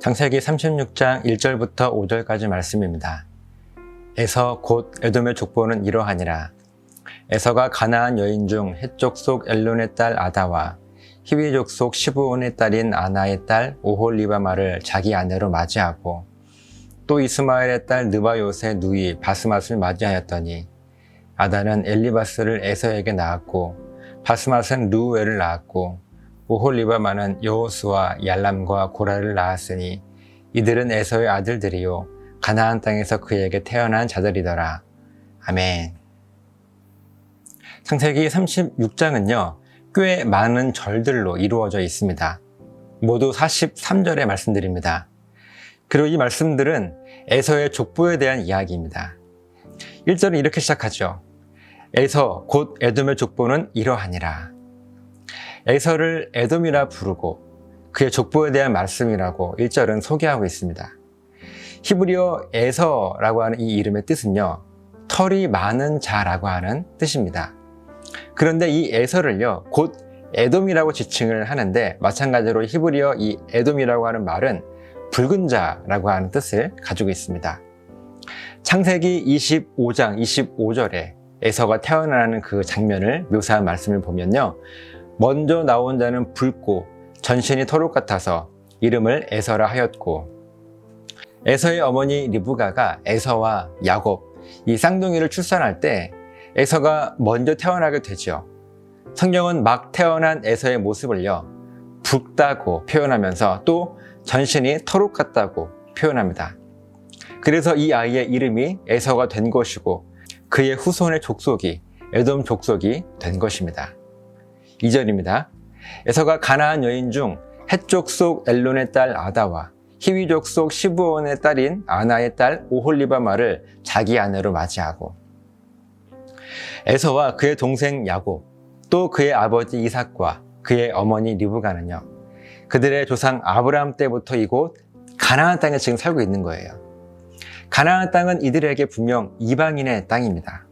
창세기 36장 1절부터 5절까지 말씀입니다. 에서 곧 에돔의 족보는 이러하니라. 에서가 가나안 여인 중 해쪽 속 엘론의 딸 아다와 히위족 속 시브온의 딸인 아나의 딸 오홀리바마를 자기 아내로 맞이하고 또 이스마엘의 딸 느바요의 누이 바스맛을 맞이하였더니 아다는 엘리바스를 에서에게 낳았고 바스맛은 루우엘을 낳았고 오홀리바마는 여호수와 얄람과 고라를 낳았으니 이들은 에서의 아들들이요 가나안 땅에서 그에게 태어난 자들이더라. 아멘. 창세기 36장은요, 꽤 많은 절들로 이루어져 있습니다. 모두 43절의 말씀드립니다. 그리고 이 말씀들은 에서의 족보에 대한 이야기입니다. 1절은 이렇게 시작하죠. 에서 곧 에돔의 족보는 이러하니라. 에서를 에돔이라 부르고 그의 족보에 대한 말씀이라고 1절은 소개하고 있습니다. 히브리어 에서라고 하는 이 이름의 뜻은요, 털이 많은 자라고 하는 뜻입니다. 그런데 이 에서를요, 곧 에돔이라고 지칭을 하는데, 마찬가지로 히브리어 이 에돔이라고 하는 말은 붉은 자라고 하는 뜻을 가지고 있습니다. 창세기 25장 25절에 에서가 태어나는 그 장면을 묘사한 말씀을 보면요. 먼저 나온 자는 붉고 전신이 토록 같아서 이름을 에서라 하였고 에서의 어머니 리브가가 에서와 야곱 이 쌍둥이를 출산할 때 에서가 먼저 태어나게 되죠. 성경은 막 태어난 에서의 모습을요 붉다고 표현하면서 또 전신이 토록 같다고 표현합니다. 그래서 이 아이의 이름이 에서가 된 것이고 그의 후손의 족속이 에돔 족속이 된 것입니다. 2절입니다. 에서가 가나안 여인 중 해쪽 속 엘론의 딸 아다와 히위족 속 시브온의 딸인 아나의 딸 오홀리바마를 자기 아내로 맞이하고 에서와 그의 동생 야곱 또 그의 아버지 이삭과 그의 어머니 리브가는요 그들의 조상 아브라함 때부터 이곳 가나안 땅에 지금 살고 있는 거예요. 가나안 땅은 이들에게 분명 이방인의 땅입니다.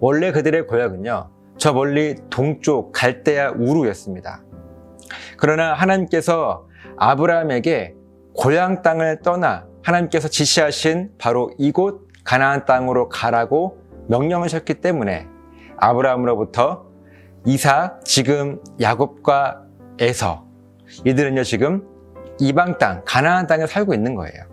원래 그들의 고향은요 저 멀리 동쪽 갈대아 우루였습니다. 그러나 하나님께서 아브라함에게 고향 땅을 떠나 하나님께서 지시하신 바로 이곳 가나안 땅으로 가라고 명령하셨기 때문에 아브라함으로부터 이삭, 지금 야곱과 에서 이들은요 지금 이방 땅, 가나안 땅에 살고 있는 거예요.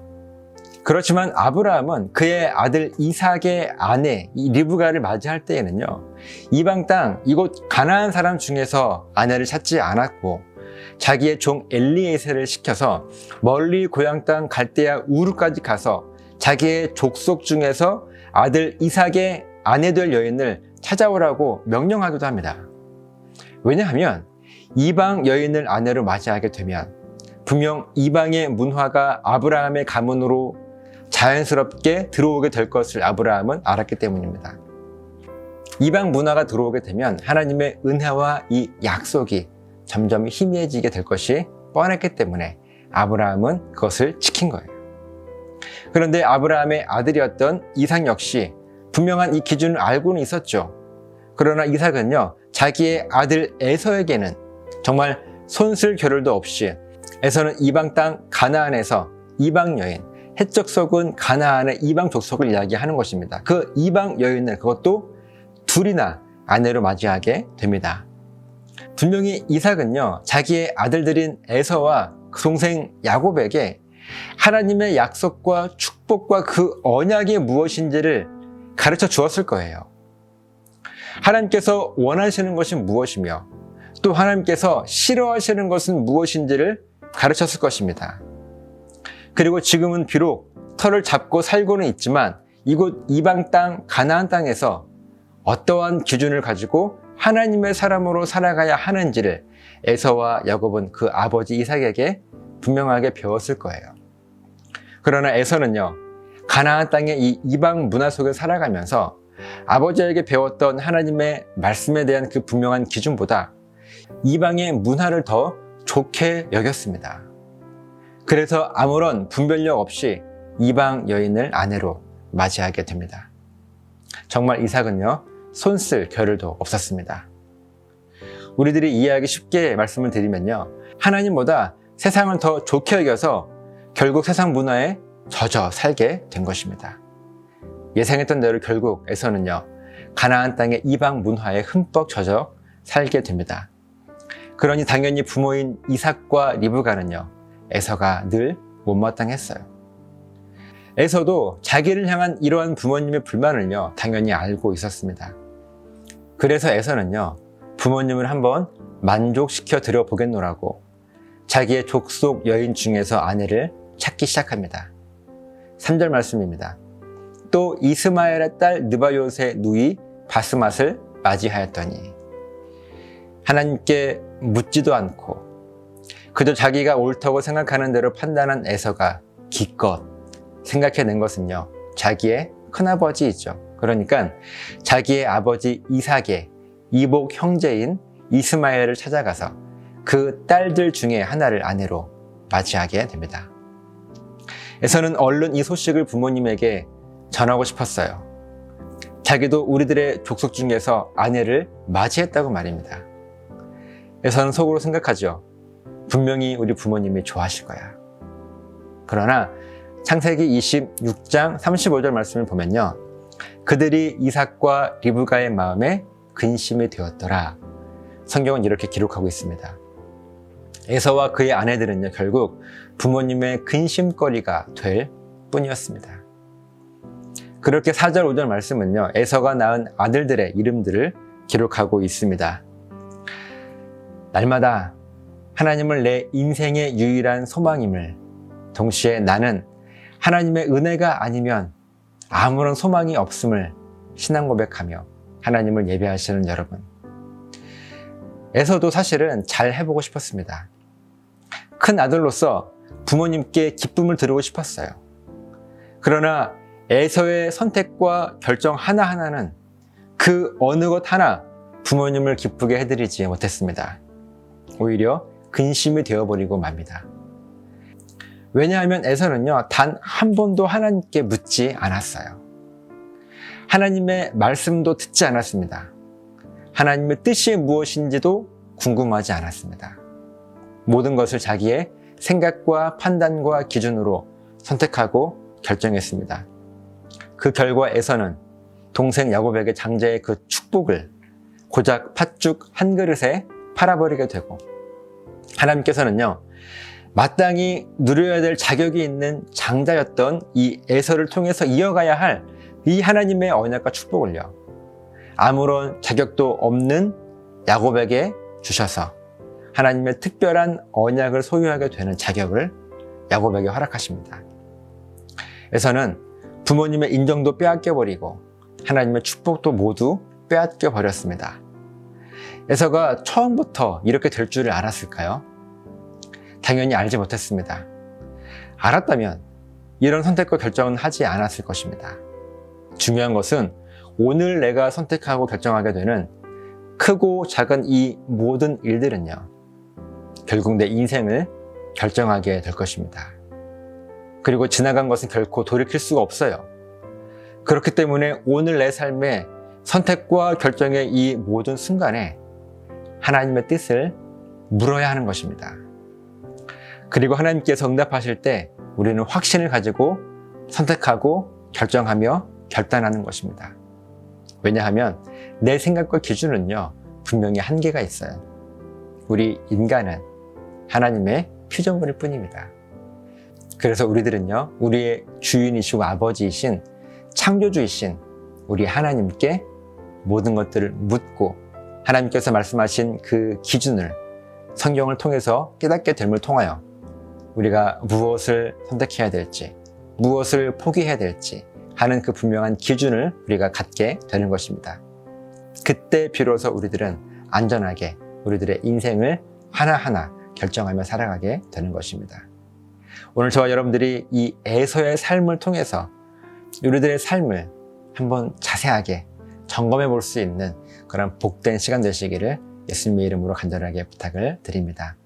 그렇지만 아브라함은 그의 아들 이삭의 아내 이 리브가를 맞이할 때에는요 이방 땅 이곳 가나안 사람 중에서 아내를 찾지 않았고 자기의 종 엘리에세를 시켜서 멀리 고향 땅 갈대아 우르까지 가서 자기의 족속 중에서 아들 이삭의 아내 될 여인을 찾아오라고 명령하기도 합니다. 왜냐하면 이방 여인을 아내로 맞이하게 되면 분명 이방의 문화가 아브라함의 가문으로 자연스럽게 들어오게 될 것을 아브라함은 알았기 때문입니다. 이방 문화가 들어오게 되면 하나님의 은혜와 이 약속이 점점 희미해지게 될 것이 뻔했기 때문에 아브라함은 그것을 지킨 거예요. 그런데 아브라함의 아들이었던 이삭 역시 분명한 이 기준을 알고는 있었죠. 그러나 이삭은요, 자기의 아들 에서에게는 정말 손쓸 겨를도 없이 에서는 이방 땅 가나안에서 이방 여인, 해적 속은 가나안의 이방 족속을 이야기하는 것입니다. 그 이방 여인을 그것도 둘이나 아내로 맞이하게 됩니다. 분명히 이삭은요, 자기의 아들들인 에서와 그 동생 야곱에게 하나님의 약속과 축복과 그 언약이 무엇인지를 가르쳐 주었을 거예요. 하나님께서 원하시는 것이 무엇이며 또 하나님께서 싫어하시는 것은 무엇인지를 가르쳤을 것입니다. 그리고 지금은 비록 털을 잡고 살고는 있지만 이곳 이방 땅 가나안 땅에서 어떠한 기준을 가지고 하나님의 사람으로 살아가야 하는지를 에서와 야곱은 그 아버지 이삭에게 분명하게 배웠을 거예요. 그러나 에서는요, 가나안 땅의 이 이방 문화 속에 살아가면서 아버지에게 배웠던 하나님의 말씀에 대한 그 분명한 기준보다 이방의 문화를 더 좋게 여겼습니다. 그래서 아무런 분별력 없이 이방 여인을 아내로 맞이하게 됩니다. 정말 이삭은요, 손쓸 겨를도 없었습니다. 우리들이 이해하기 쉽게 말씀을 드리면요. 하나님보다 세상을 더 좋게 여겨서 결국 세상 문화에 젖어 살게 된 것입니다. 예상했던 대로 결국 에서는요, 가나안 땅의 이방 문화에 흠뻑 젖어 살게 됩니다. 그러니 당연히 부모인 이삭과 리브가는요, 에서가 늘 못마땅했어요. 에서도 자기를 향한 이러한 부모님의 불만을요, 당연히 알고 있었습니다. 그래서 에서는요, 부모님을 한번 만족시켜 드려 보겠노라고 자기의 족속 여인 중에서 아내를 찾기 시작합니다. 3절 말씀입니다. 또 이스마엘의 딸 느바요의 누이 바스맛을 맞이하였더니 하나님께 묻지도 않고 그저 자기가 옳다고 생각하는 대로 판단한 에서가 기껏 생각해낸 것은요 자기의 큰아버지이죠 그러니까 자기의 아버지 이삭의 이복 형제인 이스마엘을 찾아가서 그 딸들 중에 하나를 아내로 맞이하게 됩니다 에서는 얼른 이 소식을 부모님에게 전하고 싶었어요. 자기도 우리들의 족속 중에서 아내를 맞이했다고 말입니다. 에서는 속으로 생각하죠. 분명히 우리 부모님이 좋아하실 거야. 그러나 창세기 26장 35절 말씀을 보면요. 그들이 이삭과 리브가의 마음에 근심이 되었더라. 성경은 이렇게 기록하고 있습니다. 에서와 그의 아내들은요, 결국 부모님의 근심거리가 될 뿐이었습니다. 그렇게 4절, 5절 말씀은요, 에서가 낳은 아들들의 이름들을 기록하고 있습니다. 날마다 하나님을 내 인생의 유일한 소망임을 동시에 나는 하나님의 은혜가 아니면 아무런 소망이 없음을 신앙 고백하며 하나님을 예배하시는 여러분. 에서도 사실은 잘 해보고 싶었습니다. 큰 아들로서 부모님께 기쁨을 드리고 싶었어요. 그러나 에서의 선택과 결정 하나하나는 그 어느 것 하나 부모님을 기쁘게 해드리지 못했습니다. 오히려 근심이 되어버리고 맙니다. 왜냐하면 에서는요, 단 한 번도 하나님께 묻지 않았어요. 하나님의 말씀도 듣지 않았습니다. 하나님의 뜻이 무엇인지도 궁금하지 않았습니다. 모든 것을 자기의 생각과 판단과 기준으로 선택하고 결정했습니다. 그 결과 에서는 동생 야곱에게 장자의 그 축복을 고작 팥죽 한 그릇에 팔아버리게 되고 하나님께서는요 마땅히 누려야 될 자격이 있는 장자였던 이 에서를 통해서 이어가야 할 이 하나님의 언약과 축복을요 아무런 자격도 없는 야곱에게 주셔서 하나님의 특별한 언약을 소유하게 되는 자격을 야곱에게 허락하십니다. 에서는 부모님의 인정도 빼앗겨 버리고 하나님의 축복도 모두 빼앗겨 버렸습니다. 에서가 처음부터 이렇게 될 줄을 알았을까요? 당연히 알지 못했습니다. 알았다면 이런 선택과 결정은 하지 않았을 것입니다. 중요한 것은 오늘 내가 선택하고 결정하게 되는 크고 작은 이 모든 일들은요, 결국 내 인생을 결정하게 될 것입니다. 그리고 지나간 것은 결코 돌이킬 수가 없어요. 그렇기 때문에 오늘 내 삶의 선택과 결정의 이 모든 순간에 하나님의 뜻을 물어야 하는 것입니다. 그리고 하나님께서 응답하실 때 우리는 확신을 가지고 선택하고 결정하며 결단하는 것입니다. 왜냐하면 내 생각과 기준은요, 분명히 한계가 있어요. 우리 인간은 하나님의 피조물일 뿐입니다. 그래서 우리들은요, 우리의 주인이시고 아버지이신 창조주이신 우리 하나님께 모든 것들을 묻고 하나님께서 말씀하신 그 기준을 성경을 통해서 깨닫게 됨을 통하여 우리가 무엇을 선택해야 될지, 무엇을 포기해야 될지 하는 그 분명한 기준을 우리가 갖게 되는 것입니다. 그때 비로소 우리들은 안전하게 우리들의 인생을 하나하나 결정하며 살아가게 되는 것입니다. 오늘 저와 여러분들이 이 에서의 삶을 통해서 우리들의 삶을 한번 자세하게 점검해 볼 수 있는 그런 복된 시간 되시기를 예수님의 이름으로 간절하게 부탁을 드립니다.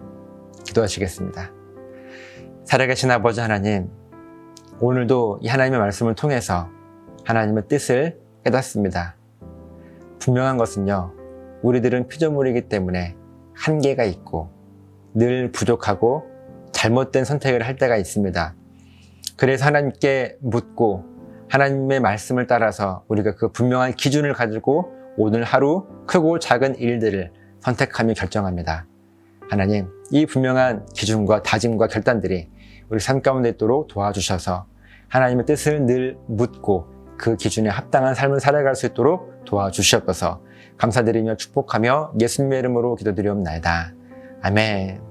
기도하시겠습니다. 살아계신 아버지 하나님, 오늘도 이 하나님의 말씀을 통해서 하나님의 뜻을 깨닫습니다. 분명한 것은요, 우리들은 피조물이기 때문에 한계가 있고 늘 부족하고 잘못된 선택을 할 때가 있습니다. 그래서 하나님께 묻고 하나님의 말씀을 따라서 우리가 그 분명한 기준을 가지고 오늘 하루 크고 작은 일들을 선택하며 결정합니다. 하나님, 이 분명한 기준과 다짐과 결단들이 우리 삶 가운데 있도록 도와주셔서 하나님의 뜻을 늘 묻고 그 기준에 합당한 삶을 살아갈 수 있도록 도와주시옵소서 감사드리며 축복하며 예수님의 이름으로 기도드리옵나이다. 아멘.